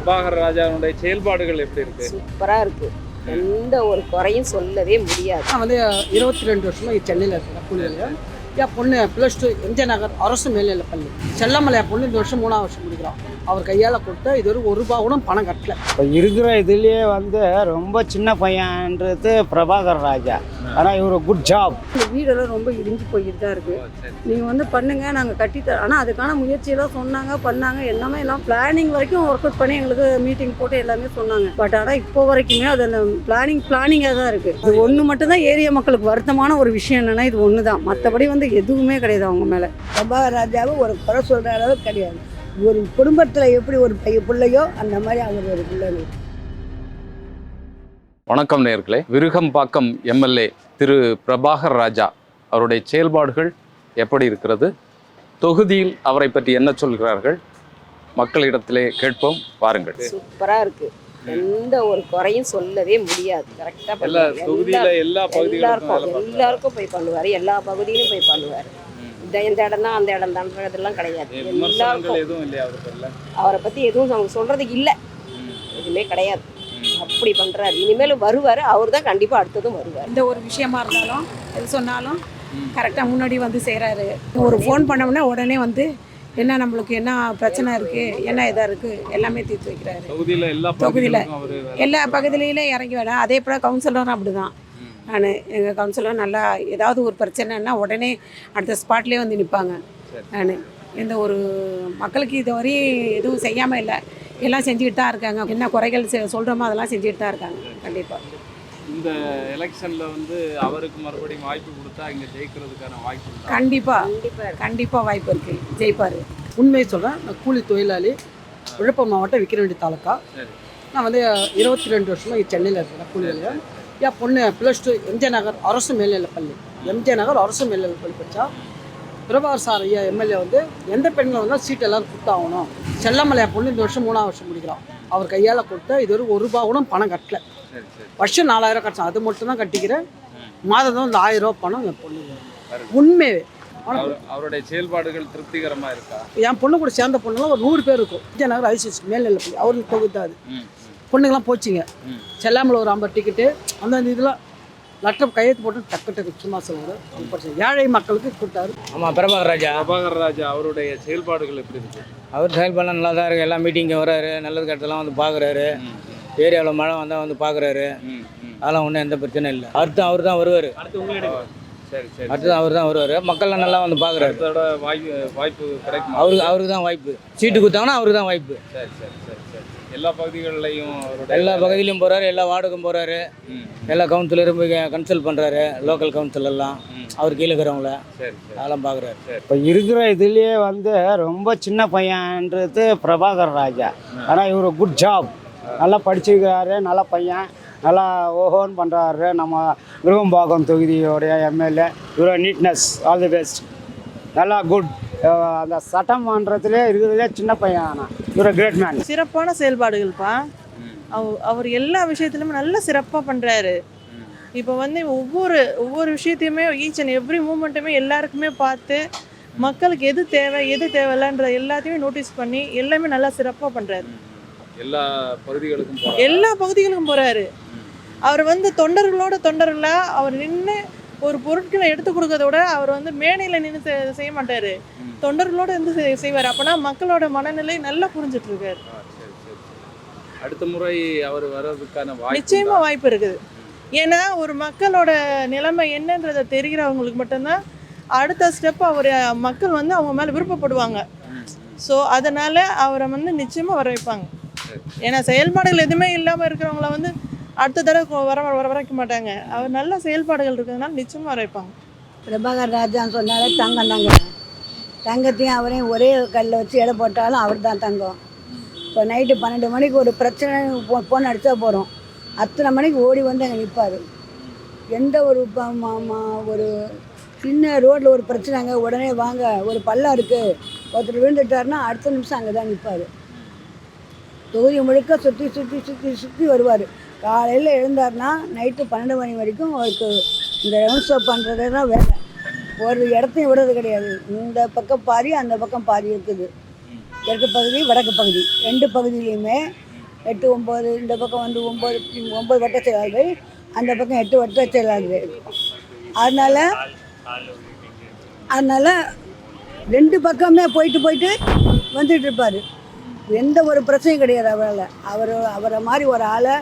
பிரபாகர் ராஜாவுடைய செயல்பாடுகள் எப்படி இருக்கு? சூப்பராக இருக்குது எந்த ஒரு குறையும் சொல்லவே முடியாது. நான் வந்து இருபத்தி ரெண்டு வருஷமா இங்க சென்னையில் இருக்கிறேன் கூலியில் என் பொண்ணு ப்ளஸ் டூ எம்ஜே நகர் அரசு மேல்நிலைப் பள்ளி. செல்லமலை என் பொண்ணு இந்த வருஷம் மூணாவது வருஷம் முடிக்கிறான். அவர் கையால் கொடுத்து இது ஒரு ரூபா கூட பணம் கட்டல. இப்போ இருக்கிற இதுலேயே வந்து ரொம்ப சின்ன பையன்ன்றது பிரபாகர் ராஜா. ஆனால் இவர் குட் ஜாப் இந்த வீடெல்லாம் ரொம்ப இடிஞ்சு போய்கிட்டு தான் இருக்குது நீங்கள் வந்து பண்ணுங்க நாங்கள் கட்டித்தரோம் ஆனால் அதுக்கான முயற்சியெல்லாம் சொன்னாங்க பண்ணாங்க. எல்லாமே எல்லாம் பிளானிங் வரைக்கும் ஒர்க் அவுட் பண்ணி எங்களுக்கு மீட்டிங் போட்டு எல்லாமே சொன்னாங்க. பட் ஆனால் இப்போ வரைக்குமே அது அந்த பிளானிங் பிளானிங்காக தான் இருக்குது இது ஒன்று மட்டும்தான் ஏரியா மக்களுக்கு வருத்தமான ஒரு விஷயம் என்னென்னா இது ஒன்று தான் மற்றபடி வந்து எதுவுமே கிடையாது அவங்க மேலே. பிரபாகர் ராஜாவை ஒரு குறை சொல்கிற அளவுக்கு கிடையாது. ஒரு குடும்பத்தில் எப்படி ஒரு பைய பிள்ளையோ அந்த மாதிரி அவர் ஒரு பிள்ளைங்க வணக்கம் நேர்களே. விருகம்பாக்கம் எம்எல்ஏ திரு பிரபாகர் ராஜா அவருடைய செயல்பாடுகள் எப்படி இருக்கிறது? தொகுதியில் அவரை பற்றி என்ன சொல்கிறார்கள்? மக்களிடத்திலே கேட்போம். வாருங்கள். சூப்பராக இருக்குது எந்த ஒரு குறையும் சொல்லவே முடியாது. கரெக்டாக எல்லா தொகுதியில எல்லா பகுதிகளுக்கும் எல்லாருக்கும். எல்லாருக்கும் போய் பண்ணுவார். எல்லா பகுதியிலும் போய் பண்ணுவார். இந்த இந்த இடம் தான் அந்த இடம் தான்றதெல்லாம் கிடையாது. விமர்சனங்கள் எல்லாருக்கும் அவர் பற்றி எதுவும் அவங்க சொல்கிறதுக்கு இல்லை. எதுவுமே கிடையாது. அப்படி பண்ணுறாரு இனிமேல் வருவார். அவர் தான் கண்டிப்பாக அடுத்ததும் வருவார். எந்த ஒரு விஷயமா இருந்தாலும் எது சொன்னாலும் கரெக்டாக முன்னாடி வந்து செய்கிறாரு ஒரு ஃபோன் பண்ணோம்னா உடனே வந்து என்ன நம்மளுக்கு என்ன பிரச்சனை இருக்குது என்ன இதாக இருக்குது எல்லாமே தீர்த்து வைக்கிறாரு. தொகுதியில எல்லா பகுதியிலையும் இறங்கி வர அதே போல் கவுன்சிலரும் அப்படி தான் நான் எங்கள் கவுன்சிலர் நல்லா ஏதாவது ஒரு பிரச்சனைன்னா உடனே அடுத்த ஸ்பாட்லேயே வந்து நிற்பாங்க நான் எந்த ஒரு மக்களுக்கு இதுவரையும் எதுவும் செய்யாமல் இல்லை. எல்லாம் செஞ்சுக்கிட்டு தான் இருக்காங்க. என்ன குறைகள் செ- சொல்கிறோமோ அதெல்லாம் செஞ்சுக்கிட்டு தான் இருக்காங்க. கண்டிப்பாக இந்த எலெக்ஷன்ல வந்து அவருக்கு மறுபடியும் வாய்ப்பு கொடுத்தா இங்க ஜெயிக்கிறதுக்கான வாய்ப்பு? கண்டிப்பாக கண்டிப்பாக கண்டிப்பாக வாய்ப்பு இருக்குது ஜெயிப்பார். உண்மையை சொல்கிறேன் நான் கூலி தொழிலாளி விழுப்புரம் மாவட்டம் விக்கிரவாண்டி தாலுக்கா. சரி. நான் வந்து இருபத்தி ரெண்டு வருஷமா இங்க சென்னையில் இருக்கிறேன் கூலியில் என் பொண்ணு ப்ளஸ் டூ எம்ஜே நகர் அரசு மேல்நிலைப் பள்ளி. எம்ஜே நகர் அரசு மேல்நிலைப் பள்ளி படித்தா பிரபாகர் சார் ஐயா எம்எல்ஏ வந்து எந்த பெண்ணில் வந்தால் சீட் எல்லாரும் கொடுத்தாகணும் செல்லமலை என் பொண்ணு இந்த வருஷம் மூணாவது வருஷம் முடிக்கிறான். அவர் கையால் கொடுத்து இது ஒரு ஒரு ரூபா கூட பணம் கட்டல. வருஷம் நாலாயிரம் கட்டணும். அது மட்டும் தான் கட்டிக்கிறேன். மாதம் தான் இந்த ஆயிரம் ரூபா பணம் என் பொண்ணு உண்மை அவர் அவருடைய செயல்பாடுகள் திருப்திகரமா இருக்கா? என் பொண்ணு கூட சேர்ந்த பொண்ணுலாம் ஒரு நூறு பேர் இருக்கும். விஜய நகர் ஐசிஎஸ் மேல்நிலை அவருக்கு தொகுதி தான் அது ம், பொண்ணுங்களாம் போச்சுங்க. செல்லாமல் ஒரு ஐம்பது டிக்கெட்டு அந்த இதெல்லாம் லெட்டர் கையெழுத்து போட்டு டக்கு டக்கு சும்மா சொல்லுவார். ஏழை மக்களுக்கு கொடுத்தாரு. ஆமாம் பிரபாகர் ராஜா. பிரபாகர் ராஜா அவருடைய செயல்பாடுகள் எப்படி இருக்கு? அவர் செயல்பாடு நல்லா தான் இருக்குது எல்லா மீட்டிங்கு வராரு. நல்லது கட்டெல்லாம் வந்து பார்க்குறாரு ஏரியாவில் மழை வந்தால் வந்து பார்க்குறாரு. அதெல்லாம் ஒன்றும் எந்த பிரச்சனையும் இல்லை. அடுத்து அவர் தான் வருவார் சரி சரி. அடுத்து அவர் தான் வருவார். மக்கள்லாம் நல்லா வந்து பார்க்குறாரு வாய்ப்பு வாய்ப்பு கிடைக்குமா? அவருக்கு அவருக்கு தான் வாய்ப்பு. சீட்டு கொடுத்தாங்கன்னா அவருக்கு தான் வாய்ப்பு சரி சரி. எல்லா பகுதிகளிலையும் அவருடைய எல்லா பகுதியிலையும் போகிறாரு எல்லா வார்டுக்கும் போகிறாரு எல்லா கவுன்சிலரும் போய் கன்சல்ட் பண்ணுறாரு லோக்கல் கவுன்சில் எல்லாம். அவர் கீழே இருக்கிறவங்கள. அதெல்லாம் பார்க்குறாரு இப்போ இருக்கிற இதுலேயே வந்து ரொம்ப சின்ன பையன்ன்றது பிரபாகர் ராஜா. ஆனால் இவர் குட் ஜாப் நல்லா படிச்சிருக்கிறாரு நல்ல பையன். நல்லா ஓஹோன்னு பண்ணுறாரு நம்ம விருகம்பாக்கம் தொகுதியோடைய எம்எல்ஏ. இவர நீட்னஸ் ஆல் தி பெஸ்ட் நல்லா குட் அந்த சட்டமன்றத்திலே இருக்கிறதுலே சின்ன பையன் ஆனால் கிரேட் மேன் சிறப்பான செயல்பாடுகள்ப்பா. அவர் அவர் எல்லா விஷயத்துலையுமே நல்லா சிறப்பாக பண்ணுறாரு இப்போ வந்து ஒவ்வொரு ஒவ்வொரு விஷயத்தையுமே ஈச் அண்ட் எவ்ரி மூமெண்ட்டுமே எல்லாருக்குமே பார்த்து மக்களுக்கு எது தேவை எது தேவையில்லன்ற எல்லாத்தையுமே நோட்டீஸ் பண்ணி எல்லாமே நல்லா சிறப்பாக பண்ணுறாரு எல்லா பகுதிகளுக்கும் போறாரு. எல்லா பகுதிகளுக்கும் போகிறாரு அவர் வந்து தொண்டர்களோட தொண்டர்களாக அவர் நின்று ஒரு பொருட்களை எடுத்து கொடுக்கறத விட அவர் வந்து மேடையில் நின்று செய்ய மாட்டார். தொண்டர்களோட இருந்து செய்- செய்வார். அப்போனா மக்களோட மனநிலை நல்லா புரிஞ்சுட்டு இருக்காரு அடுத்த முறை அவர் வர்றதுக்கான நிச்சயமா வாய்ப்பு இருக்குது. ஏன்னா ஒரு மக்களோட நிலைமை என்னன்றதை தெரிகிறவங்களுக்கு மட்டும்தான் அடுத்த ஸ்டெப் அவர் மக்கள் வந்து அவங்க மேலே விருப்பப்படுவாங்க. ஸோ அதனால அவரை வந்து நிச்சயமா வர வைப்பாங்க ஏன்னா செயல்பாடுகள் எதுவுமே இல்லாமல் இருக்கிறவங்கள வந்து அடுத்த தடவை வர வர வரைக்க மாட்டாங்க. அவர் நல்ல செயல்பாடுகள் இருக்கிறதுனால நிச்சயமாக வர வைப்பாங்க பிரபாகர் ராஜான்னு சொன்னாலே தங்கம் தாங்க. தங்கத்தையும் அவரையும் ஒரே கல்லில் வச்சு எடை போட்டாலும் அவர் தான் தங்கம். இப்போ நைட்டு பன்னெண்டு மணிக்கு ஒரு பிரச்சனை போ ஃபோன் அடித்தா போகிறோம் அத்தனை மணிக்கு ஓடி வந்து அங்கே நிற்பார் எந்த ஒரு ஒரு சின்ன ரோட்டில் ஒரு பிரச்சனைங்க உடனே வாங்க ஒரு பள்ளம் இருக்குது ஒருத்தர் விழுந்துட்டாருன்னா அடுத்த நிமிஷம் அங்கே தான் நிற்பார் தொகுதி முழுக்க சுற்றி சுற்றி சுற்றி சுற்றி வருவார். காலையில் எழுந்தாருன்னா நைட்டு பன்னெண்டு மணி வரைக்கும் அவருக்கு இந்த ரவுண்ட் ஷோ பண்ணுறது தான் வேலை. ஒரு இடத்தையும் விடுறது கிடையாது. இந்த பக்கம் பாதி அந்த பக்கம் பாதி இருக்குது. தெற்கு பகுதி வடக்கு பகுதி. ரெண்டு பகுதியிலையுமே எட்டு ஒம்பது இந்த பக்கம் வந்து ஒம்பது ஒம்பது வட்ட செயலாளர்கள் அந்த பக்கம் எட்டு வட்ட செயலாளர்கள். அதனால் அதனால் ரெண்டு பக்கமே போயிட்டு போயிட்டு வந்துட்டு இருப்பார். எந்த ஒரு பிரச்சனையும் கிடையாது அவரால். அவர் அவரை மாதிரி ஒரு ஆளை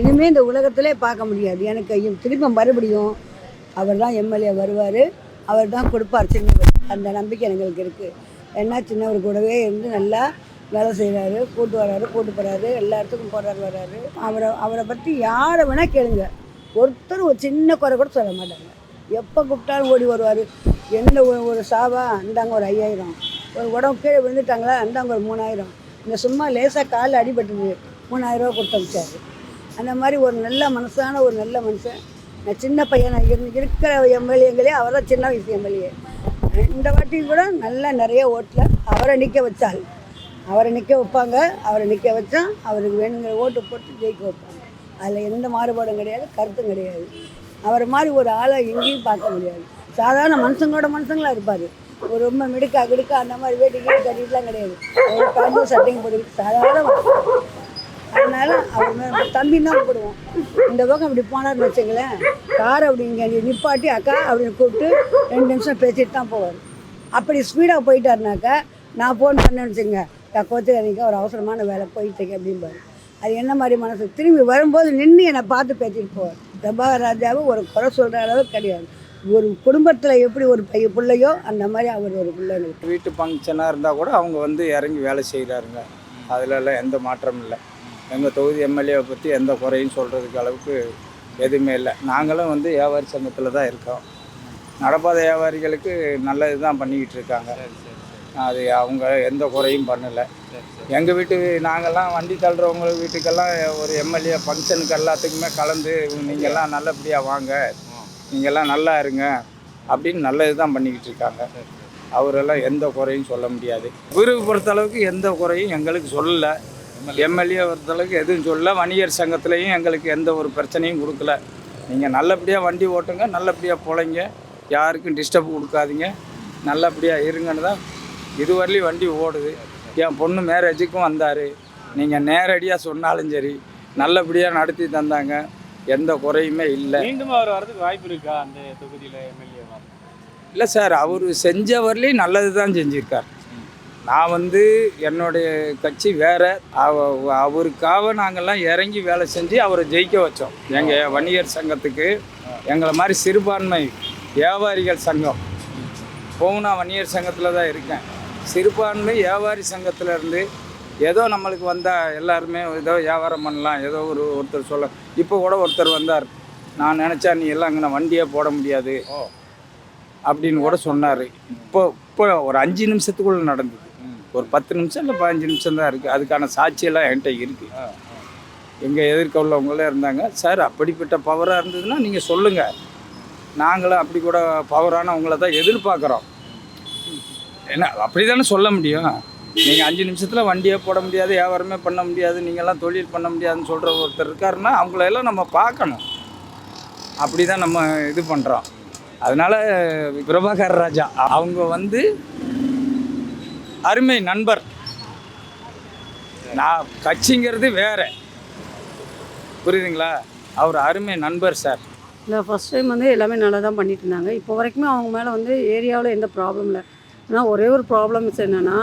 இனிமேல் இந்த உலகத்திலே பார்க்க முடியாது. எனக்கு ஐயோ, திரும்ப மறுபடியும் அவர் தான் எம்எல்ஏ வருவார். அவர் தான் கொடுப்பார் சின்னவர். அந்த நம்பிக்கை எங்களுக்கு இருக்குது ஏன்னா சின்னவர் கூடவே இருந்து நல்லா வேலை செய்கிறாரு கூட்டு வர்றாரு கூட்டு போகிறாரு எல்லா இடத்துக்கும் போகிறாரு வர்றாரு அவரை அவரை பற்றி யாரை வேணால் கேளுங்க. ஒருத்தர் ஒரு சின்ன குறை கூட சொல்ல மாட்டாங்க. எப்போ கூப்பிட்டாலும் ஓடி வருவார். என்ன ஒரு ஒரு சாவா இந்தாங்க ஒரு ஐயாயிரம். ஒரு உடம்பு கீழே விழுந்துட்டாங்களா இந்தாங்க ஒரு மூணாயிரம். இந்த சும்மா லேசாக காலில் அடிபட்டுது. மூணாயிரம் ரூபா கொடுத்து அனுப்பிச்சாரு. அந்த மாதிரி ஒரு நல்ல மனசான ஒரு நல்ல மனுஷன். நான் சின்ன பையன் இருந்து இருக்கிற எம்எல்ஏங்களே அவர் தான் சின்ன வயசு எம்எல்ஏ. இந்த வாட்டியும் கூட நல்லா நிறைய ஓட்டில் அவரை நிற்க வச்சாள் அவரை நிற்க வைப்பாங்க அவரை நிற்க வச்சா அவருக்கு வேணுங்கிற ஓட்டு போட்டு ஜெயிக்க வைப்பாங்க. அதில் எந்த மாறுபாடும் கிடையாது கருத்தும் கிடையாது. அவரை மாதிரி ஒரு ஆளை எங்கேயும் பார்க்க முடியாது. சாதாரண மனுஷங்களோட மனுஷங்களா இருப்பார். ஒரு ரொம்ப மிடுக்கா கிடுக்கா அந்த மாதிரி வேட்டி கட்டிட்டுலாம் கிடையாது. ஒரு பேண்ட்டும் சட்டையும் போட்டுக்கிட்டு சாதாரண அதனால அவங்க தம்பி தம்பின்னு தான் கூப்பிடுவோம். இந்த பக்கம் இப்படி போனார்னு வச்சுங்களேன் கார் அப்படி இங்கே நிப்பாட்டி அக்கா அப்படின்னு கூப்பிட்டு ரெண்டு நிமிஷம் பேசிட்டு தான் போவார். அப்படி ஸ்பீடாக போயிட்டாருனாக்கா நான் ஃபோன் பண்ணேன்னு வச்சுங்க கோத்துக்காரிங்க ஒரு அவசரமான வேலை போயிட்டுருக்கேன் அப்படிம்பாரு. அது என்ன மாதிரி மனசு? திரும்பி வரும்போது நின்று என்னை பார்த்து பேசிட்டு போவார். பிரபாகர் ராஜாவை ஒரு குறை சொல்கிற அளவுக்கு கிடையாது. ஒரு குடும்பத்தில் எப்படி ஒரு பைய பிள்ளையோ அந்த மாதிரி அவர் ஒரு பிள்ளை எனக்கு வீட்டு ஃபங்க்ஷனாக இருந்தால் கூட அவங்க வந்து இறங்கி வேலை செய்கிறாருங்க அதிலெல்லாம் எந்த மாற்றமும் இல்லை. எங்கள் தொகுதி எம்எல்ஏவை பற்றி எந்த குறையும் சொல்கிறதுக்கு அளவுக்கு எதுவுமே இல்லை. நாங்களும் வந்து வியாபாரி சங்கத்தில் தான் இருக்கோம். நடப்பாத வியாபாரிகளுக்கு நல்லது தான் பண்ணிக்கிட்டு இருக்காங்க. அது அவங்க எந்த குறையும் பண்ணலை. எங்கள் வீட்டு நாங்கள்லாம் வண்டி தள்ளுறவங்க வீட்டுக்கெல்லாம் ஒரு எம்எல்ஏ ஃபங்க்ஷனுக்கு எல்லாத்துக்குமே கலந்து நீங்கள்லாம் நல்லபடியாக வாங்க. நீங்கள்லாம் நல்லா இருங்க. அப்படின்னு நல்லது தான் பண்ணிக்கிட்டு இருக்காங்க. அவரெல்லாம் எந்த குறையும் சொல்ல முடியாது. குருவை பொறுத்தளவுக்கு எந்த குறையும் எங்களுக்கு சொல்லலை. எம்எல்ஏ. பொறுத்தளவுக்கு எதுவும் சொல்லல. வணிகர் சங்கத்துலேயும் எங்களுக்கு எந்த ஒரு பிரச்சனையும் கொடுக்கல. நீங்கள் நல்லபடியாக வண்டி ஓட்டுங்க நல்லபடியாக பொழைங்க. யாருக்கும் டிஸ்டர்ப் கொடுக்காதீங்க. நல்லபடியாக இருங்கன்னு தான் இதுவரையிலும் வண்டி ஓடுது. என் பொண்ணு மேரேஜுக்கும் வந்தார். நீங்கள் நேரடியாக சொன்னாலும் சரி நல்லபடியாக நடத்தி தந்தாங்க. எந்த குறையுமே இல்லை. மீண்டும் அவர் வரதுக்கு வாய்ப்பு இருக்கா அந்த தொகுதியில் எம்எல்ஏ? இல்லை சார் அவர் செஞ்ச வரலையும் நல்லது தான் செஞ்சுருக்கார். நான் வந்து என்னுடைய கட்சி வேற. அவ அவருக்காக நாங்கள்லாம் இறங்கி வேலை செஞ்சு அவரை ஜெயிக்க வச்சோம். எங்கள் வணிகர் சங்கத்துக்கு. எங்களை மாதிரி சிறுபான்மை வியாபாரிகள் சங்கம். பூனா வணிகர் சங்கத்தில் தான் இருக்கேன். சிறுபான்மை வியாபாரி சங்கத்துல இருந்து ஏதோ நம்மளுக்கு வந்தால் எல்லாருமே ஏதோ வியாபாரம் பண்ணலாம். ஏதோ ஒரு ஒருத்தர் சொல்ல இப்போ கூட ஒருத்தர் வந்தார். நான் நினச்சா நீ எல்லாம் அங்கே வண்டியே போட முடியாது. அப்படின்னு கூட சொன்னார். இப்போ இப்போ ஒரு அஞ்சு நிமிஷத்துக்குள்ள நடந்தது. ஒரு பத்து நிமிஷம் இல்லை பதினஞ்சு நிமிஷம் தான் இருக்குது அதுக்கான சாட்சியெல்லாம் என்கிட்ட இருக்குது எங்கள் எதிர்க்க உள்ளவங்களே இருந்தாங்க. சார் அப்படிப்பட்ட பவராக இருந்ததுன்னா நீங்கள் சொல்லுங்கள் நாங்களும் அப்படி கூட பவரானவங்கள தான் எதிர்பார்க்குறோம். என்ன அப்படி தானே சொல்ல முடியும். நீங்கள் அஞ்சு நிமிஷத்தில் வண்டியே போட முடியாது வியாபாரமே பண்ண முடியாது நீங்கள்லாம் தொழில் பண்ண முடியாதுன்னு சொல்கிற ஒருத்தர் இருக்காருன்னா அவங்களெல்லாம் நம்ம பார்க்கணும். அப்படி தான் நம்ம இது பண்ணுறோம் அதனால் பிரபாகர் ராஜா அவங்க வந்து அருமை நண்பர். நான் கட்சிங்கிறது வேற. புரியுதுங்களா? அவர் அருமை நண்பர் சார். இல்லை ஃபஸ்ட் டைம் வந்து எல்லாமே நல்லா தான் பண்ணிட்டு இருந்தாங்க. இப்போ வரைக்குமே அவங்க மேலே வந்து ஏரியாவில் எந்த ப்ராப்ளம் இல்லை. ஆனால் ஒரே ஒரு ப்ராப்ளம்ஸ் என்னென்னா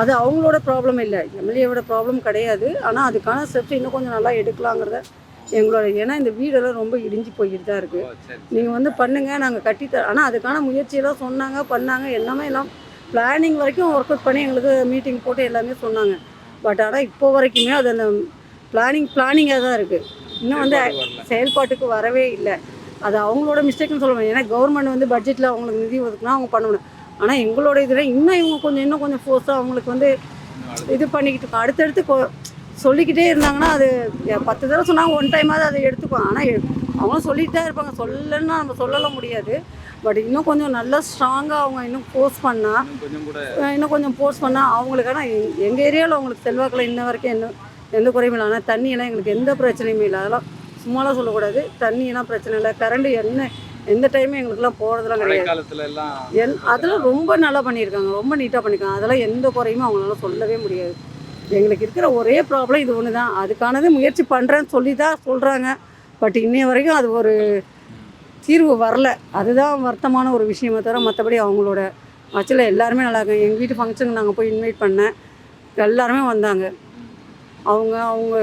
அது அவங்களோட ப்ராப்ளம் இல்லை. எம்எல்ஏவோட ப்ராப்ளம் கிடையாது. ஆனால் அதுக்கான ஸ்டெப்ஸ் இன்னும் கொஞ்சம் நல்லா எடுக்கலாங்கிறத எங்களோட ஏன்னா இந்த வீடெல்லாம் ரொம்ப இடிஞ்சு போய்கிட்டு தான் இருக்குது நீங்கள் வந்து பண்ணுங்கள் நாங்கள் கட்டித்தர ஆனால் அதுக்கான முயற்சியெல்லாம் சொன்னாங்க பண்ணாங்க எல்லாமே எல்லாம் பிளானிங் வரைக்கும் ஒர்க் அவுட் பண்ணி எங்களுக்கு மீட்டிங் போட்டு எல்லாமே சொன்னாங்க. பட் ஆனால் இப்போ வரைக்குமே அது அந்த பிளானிங் பிளானிங்காக தான் இருக்குது இன்னும் வந்து செயல்பாட்டுக்கு வரவே இல்லை. அது அவங்களோட மிஸ்டேக்னு சொல்லுவேன் ஏன்னா கவர்மெண்ட் வந்து பட்ஜெட்டில் அவங்களுக்கு நிதி ஒதுக்குனா அவங்க பண்ண முடியும் ஆனால் எங்களோட இதில் இன்னும் இவங்க கொஞ்சம் இன்னும் கொஞ்சம் ஃபோர்ஸாக அவங்களுக்கு வந்து இது பண்ணிக்கிட்டு அடுத்தடுத்து கொ- சொல்லிக்கிட்டே இருந்தாங்கன்னா அது பத்து தடவை சொன்னாங்க ஒன் டைமாவது அதை எடுத்துக்குவோம். ஆனால் அவங்களும் தான் இருப்பாங்க. சொல்லலைன்னா நம்ம சொல்லலாம் முடியாது. பட் இன்னும் கொஞ்சம் நல்லா ஸ்ட்ராங்காக அவங்க இன்னும் ஃபோர்ஸ் பண்ணால் இன்னும் கொஞ்சம் ஃபோர்ஸ் பண்ணால் அவங்களுக்கான எங்கள் ஏரியாவில் அவங்களுக்கு செல்வாக்கில் இன்ன வரைக்கும் எந்த எந்த குறையும் இல்லை. ஆனால் தண்ணியெல்லாம் எங்களுக்கு எந்த பிரச்சனையுமே இல்லை. அதெல்லாம் சும்மாலாம் சொல்லக்கூடாது. தண்ணியெல்லாம் பிரச்சனை இல்லை. கரண்ட் என்ன எந்த டைமும் எங்களுக்குலாம் போகிறதுலாம் கிடையாது. எல் அதெல்லாம் ரொம்ப நல்லா பண்ணியிருக்காங்க. ரொம்ப நீட்டாக பண்ணியிருக்காங்க. அதெல்லாம் எந்த குறையுமே அவங்களால சொல்லவே முடியாது. எங்களுக்கு இருக்கிற ஒரே ப்ராப்ளம் இது ஒன்று தான் அதுக்கானது முயற்சி பண்ணுறேன்னு சொல்லி தான் சொல்கிறாங்க பட் இன்னைய வரைக்கும் அது ஒரு தீர்வு வரல. அதுதான் வருத்தமான ஒரு விஷயமே தவிர மற்றபடி அவங்களோட ஆக்சுவலாக எல்லாருமே நல்லா இருக்காங்க. எங்கள் வீட்டு ஃபங்க்ஷனுக்கு நாங்கள் போய் இன்வைட் பண்ணேன். எல்லாருமே வந்தாங்க. அவங்க அவங்க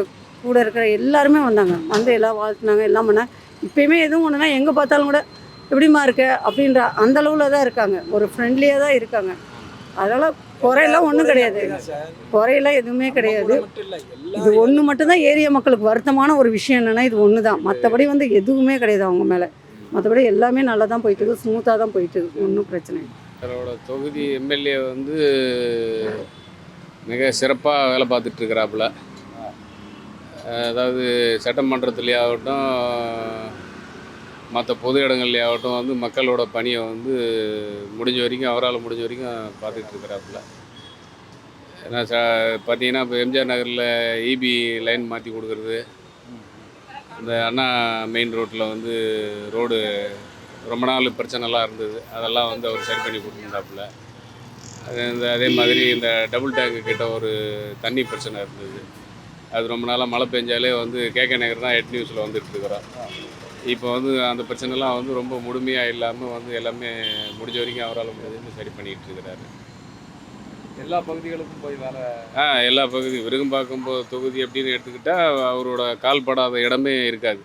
கூட இருக்கிற எல்லாருமே வந்தாங்க. வந்து எல்லாம் வாழ்த்துனாங்க எல்லாம் பண்ணாங்க. இப்பயுமே எதுவும் ஒன்றுனா எங்கே பார்த்தாலும் கூட எப்படிம்மா இருக்க? அப்படின்ற அந்த அளவில் தான் இருக்காங்க. ஒரு ஃப்ரெண்ட்லியாக தான் இருக்காங்க. அதனால் குறையெல்லாம் ஒன்றும் கிடையாது. குறையெல்லாம் எதுவுமே கிடையாது. இது ஒன்று மட்டும்தான் ஏரியா மக்களுக்கு வருத்தமான ஒரு விஷயம் என்னென்னா இது ஒன்று தான் மற்றபடி வந்து எதுவுமே கிடையாது அவங்க மேலே. மற்றபடி எல்லாமே நல்லா தான் போயிட்டு இருக்கு ஸ்மூத்தாக தான் போயிட்டு இருக்கு ஒன்றும் பிரச்சனை இல்லை. அவரோட தொகுதி எம்எல்ஏ வந்து மிக சிறப்பாக வேலை பார்த்துட்டு இருக்கிறாப்புல அதாவது சட்டமன்றத்துலேயே ஆகட்டும் மற்ற பொது இடங்கள்லேயே ஆகட்டும் வந்து மக்களோட பணியை வந்து முடிஞ்ச வரைக்கும் அவரால் முடிஞ்ச வரைக்கும் பார்த்துட்டு இருக்கிறாப்புல ஏன்னா ச பார்த்தீங்கன்னா இப்போ எம்ஜிஆர் நகரில் இபி லைன் மாற்றி கொடுக்குறது இந்த அண்ணா மெயின் ரோட்டில் வந்து ரோடு ரொம்ப நாள் பிரச்சனைலாம் இருந்தது. அதெல்லாம் வந்து அவர் சரி பண்ணி கொடுத்துருந்தாப்புல. அது இந்த அதே மாதிரி இந்த டபுள் டேங்கு கிட்ட ஒரு தண்ணி பிரச்சனை இருந்தது. அது ரொம்ப நாளாக மழை பெஞ்சாலே வந்து கேகே நகர் தான் ஹெட் நியூஸில் வந்துட்டு இருக்கிறோம் இப்போ வந்து அந்த பிரச்சனைலாம் வந்து ரொம்ப முழுமையாக இல்லாமல் வந்து எல்லாமே முடிஞ்ச வரைக்கும் அவரால் முடிஞ்சது சரி பண்ணிகிட்டு இருக்கிறாரு. எல்லா பகுதிகளுக்கும் போய் வேலை ஆ எல்லா பகுதி விருகம்பாக்கம் தொகுதி அப்படின்னு எடுத்துக்கிட்டால் அவரோட கால் படாத இடமே இருக்காது.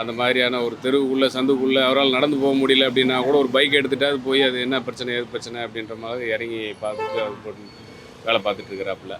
அந்த மாதிரியான ஒரு தெருவுக்குள்ளே சந்துக்குள்ளே அவரால் நடந்து போக முடியல அப்படின்னா கூட ஒரு பைக் எடுத்துகிட்டு அது போய் அது என்ன பிரச்சனை எது பிரச்சனை அப்படின்ற மாதிரி இறங்கி பார்த்துட்டு அது போட்டு வேலை பார்த்துட்டு இருக்கிறாப்புல.